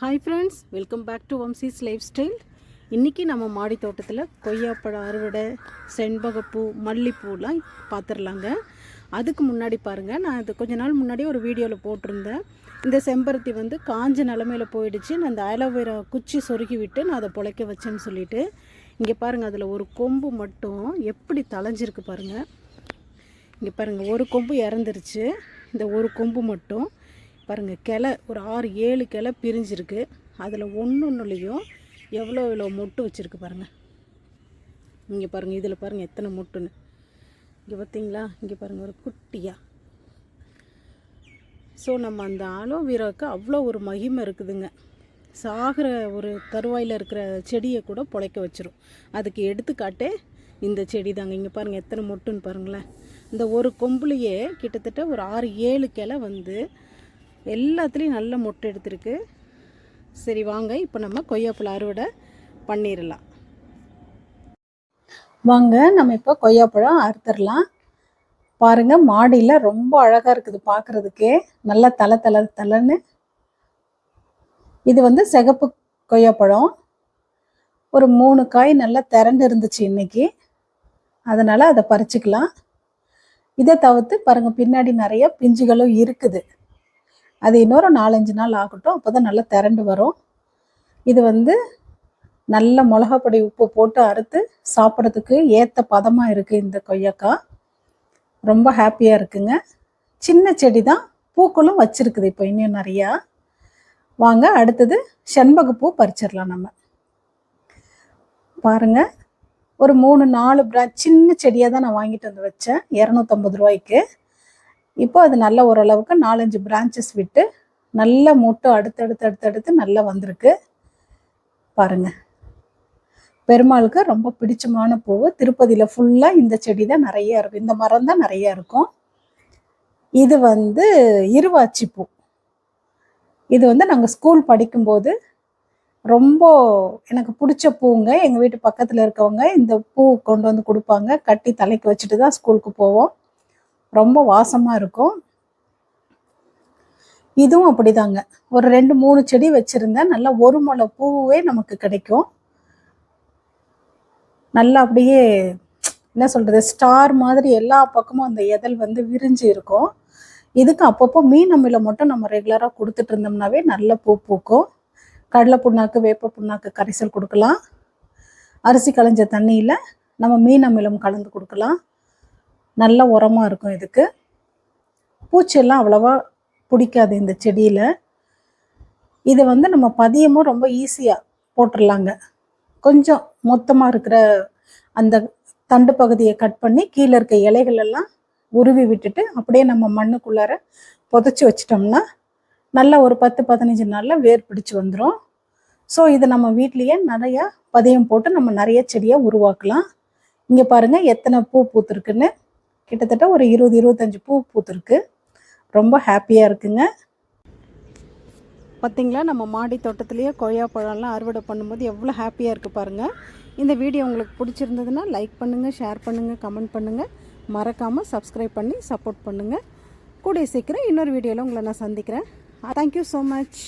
Hi friends welcome back to Vamsi's lifestyle இன்றைக்கி நம்ம மாடி தோட்டத்தில் கொய்யாப்பழம் அறுவடை செண்பகப்பூ மல்லிப்பூலாம் பார்த்துடலாங்க அதுக்கு முன்னாடி பாருங்கள் நான் இது கொஞ்ச நாள் முன்னாடி ஒரு வீடியோவில் போட்டிருந்தேன். இந்த செம்பருத்தி வந்து காஞ்ச நிலமையில போயிடுச்சு. நான் அந்த அலோவேரா குச்சி சொருகி விட்டு நான் அதை பொழைக்க வச்சேன்னு சொல்லிட்டு இங்கே பாருங்கள் அதில் ஒரு கொம்பு மட்டும் எப்படி தலைஞ்சிருக்கு பாருங்கள் இங்கே பாருங்கள் ஒரு கொம்பு இறந்துருச்சு. இந்த ஒரு கொம்பு மட்டும் பாருங்கள் கிளை ஒரு ஆறு ஏழு கிளை பிரிஞ்சிருக்கு. அதில் ஒன்று ஒன்றுலேயும் எவ்வளோ எவ்வளோ மொட்டு வச்சுருக்கு பாருங்கள் இங்கே பாருங்கள் இதில் பாருங்கள் எத்தனை மொட்டுன்னு. இங்கே பார்த்தீங்களா இங்கே பாருங்கள் ஒரு குட்டியாக ஸோ நம்ம அந்த ஆலோவேராவுக்கு அவ்வளோ ஒரு மகிமை இருக்குதுங்க. சாகிற ஒரு தருவாயில் இருக்கிற செடியை கூட பொழைக்க வச்சிரும். அதுக்கு எடுத்துக்காட்டே இந்த செடி தாங்க இங்கே பாருங்கள் எத்தனை மொட்டுன்னு பாருங்களேன். இந்த ஒரு கொம்புலையே கிட்டத்தட்ட ஒரு ஆறு ஏழு கிளை வந்து எல்லாத்துலேயும் நல்ல மொட்டை எடுத்திருக்கு. சரி வாங்க. இப்போ நம்ம கொய்யாப்பழம் அறுவடை பண்ணிடலாம் வாங்க நம்ம இப்போ கொய்யாப்பழம் அறுத்துடலாம் பாருங்கள் மாடியில் ரொம்ப அழகாக இருக்குது பார்க்குறதுக்கே நல்லா தலை தலை தலைன்னு. இது வந்து சிகப்பு கொய்யாப்பழம். ஒரு மூணு காய் நல்லா திரண்டு இருந்துச்சு இன்றைக்கி அதனால் அதை பறிச்சுக்கலாம். இதை தவிர்த்து பாருங்கள் பின்னாடி நிறைய பிஞ்சுகளும் இருக்குது. அது இன்னொரு நாலஞ்சு நாள் ஆகட்டும் அப்போ தான் நல்லா திரண்டு வரும். இது வந்து நல்ல மிளகாப்பொடி உப்பு போட்டு அறுத்து சாப்பிட்றதுக்கு ஏற்ற பதமாக இருக்குது இந்த கொய்யாக்காய் ரொம்ப ஹாப்பியாக இருக்குங்க. சின்ன செடி தான் பூக்களும் வச்சுருக்குது இப்போ இன்னும் நிறையா. வாங்க அடுத்தது செண்பகப்பூ பறிச்சிடலாம் நம்ம. பாருங்க ஒரு மூணு நாலு பிரா சின்ன செடியாக தான் நான் வாங்கிட்டு வந்து வச்சேன். இரநூத்தம்பது ரூபாய்க்கு. இப்போ அது நல்ல ஓரளவுக்கு நாலஞ்சு பிரான்ச்சஸ் விட்டு நல்ல மொட்டு அடுத்தடுத்து அடுத்தடுத்து நல்லா வந்திருக்கு. பாருங்கள் பெருமாளுக்கு ரொம்ப பிடிச்சமான பூ திருப்பதியில் ஃபுல்லாக இந்த செடி தான் நிறைய இருக்கும். இந்த மரம் தான் நிறைய இருக்கும். இது வந்து இருவாச்சி பூ. இது வந்து நாங்கள் ஸ்கூல் படிக்கும்போது ரொம்ப எனக்கு பிடிச்ச பூங்க எங்கள் வீட்டு பக்கத்தில் இருக்கவங்க இந்த பூ கொண்டு வந்து கொடுப்பாங்க. கட்டி தலைக்கு வச்சுட்டு தான் ஸ்கூலுக்கு போவோம். ரொம்ப வாசமாக இருக்கும். இதுவும் அப்படிதாங்க. ஒரு ரெண்டு மூணு செடி வச்சுருந்தேன் நல்லா ஒரு முளை பூவே நமக்கு கிடைக்கும். நல்லா அப்படியே என்ன சொல்கிறது ஸ்டார் மாதிரி எல்லா பக்கமும் அந்த எதல் வந்து விரிஞ்சு இருக்கும். இதுக்கு அப்பப்போ மீன் அமில மட்டும் நம்ம ரெகுலராக கொடுத்துட்டு இருந்தோம்னாவே நல்ல பூ பூக்கும். கடலை புண்ணாக்கு வேப்ப புண்ணாக்கு கரைசல் கொடுக்கலாம். அரிசி களைஞ்ச தண்ணியில் நம்ம மீன் அமிலம் கலந்து கொடுக்கலாம். நல்ல உரமாக இருக்கும் இதுக்கு. பூச்சியெல்லாம் அவ்வளோவா பிடிக்காது இந்த செடியில். இதை வந்து நம்ம பதியமும் ரொம்ப ஈஸியாக போட்டுடலாங்க கொஞ்சம் மொத்தமாக இருக்கிற அந்த தண்டு பகுதியை கட் பண்ணி கீழே இருக்க இலைகள் எல்லாம் உருவி விட்டுட்டு அப்படியே நம்ம மண்ணுக்குள்ளார புதைச்சி வச்சிட்டோம்னா நல்லா ஒரு பத்து பதினஞ்சு நாளில் வேர் பிடிச்சி வந்துடும் ஸோ இது நம்ம வீட்லேயே நிறையா பதியம் போட்டு நம்ம நிறைய செடியாக உருவாக்கலாம். இங்கே பாருங்கள் எத்தனை பூ பூத்துருக்குன்னு. கிட்டத்தட்ட ஒரு இருபது இருபத்தஞ்சி பூ பூத்துருக்கு. ரொம்ப ஹாப்பியாக இருக்குங்க. பார்த்தீங்களா நம்ம மாடி தோட்டத்துலேயே கொய்யா பழம்லாம் அறுவடை பண்ணும்போது எவ்வளோ ஹாப்பியாக இருக்குது பாருங்கள் இந்த வீடியோ உங்களுக்கு பிடிச்சிருந்ததுன்னா லைக் பண்ணுங்கள் ஷேர் பண்ணுங்கள் கமெண்ட் பண்ணுங்கள் மறக்காமல் சப்ஸ்கிரைப் பண்ணி சப்போர்ட் பண்ணுங்கள் கூடிய சீக்கிரம் இன்னொரு வீடியோவில் உங்களை நான் சந்திக்கிறேன். Thank you so much